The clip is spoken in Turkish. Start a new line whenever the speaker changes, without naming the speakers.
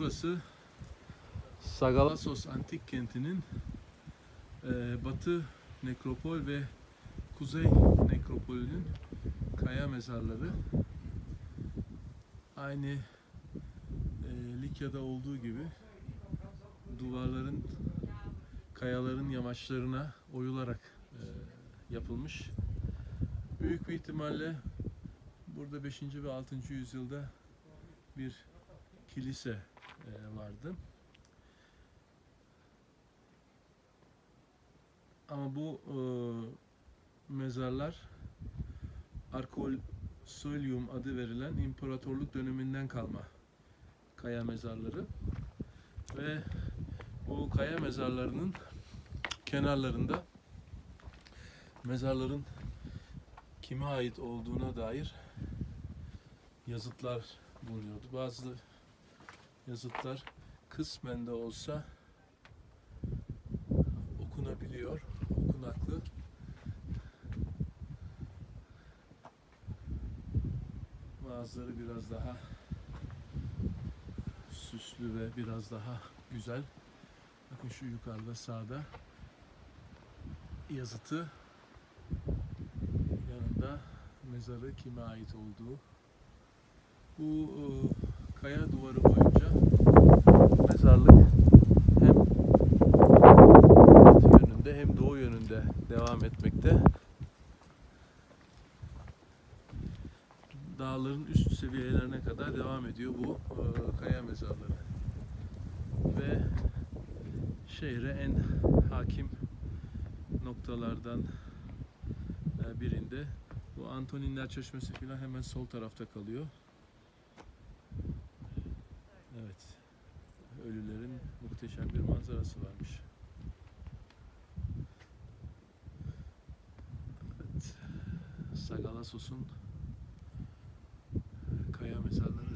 burası Sagalassos antik kentinin e, batı nekropol ve kuzey nekropolünün kaya mezarları. Aynı e, Likya'da olduğu gibi duvarların kayaların yamaçlarına oyularak e, yapılmış. Büyük bir ihtimalle burada 5. ve 6. yüzyılda bir kilise vardı. Ama bu e, mezarlar Arkosolyum adı verilen imparatorluk döneminden kalma kaya mezarları ve bu kaya mezarlarının kenarlarında mezarların kime ait olduğuna dair yazıtlar bulunuyordu. Bazı yazıtlar kısmen de olsa okunabiliyor, okunaklı. Bazıları biraz daha süslü ve biraz daha güzel. Bakın şu yukarıda sağda yazıtı yanında mezarı kime ait olduğu. Bu e, kaya duvarı boyunca mezarlık hem batı yönünde hem doğu yönünde devam etmekte. Dağların üst seviyelerine kadar devam ediyor bu e, kaya mezarları. Ve şehre en hakim noktalardan e, birinde bu Antoninler Çeşmesi falan hemen sol tarafta kalıyor. Evet. Ölülerin muhteşem bir manzarası varmış. Sagalasos'un kaya mezarları.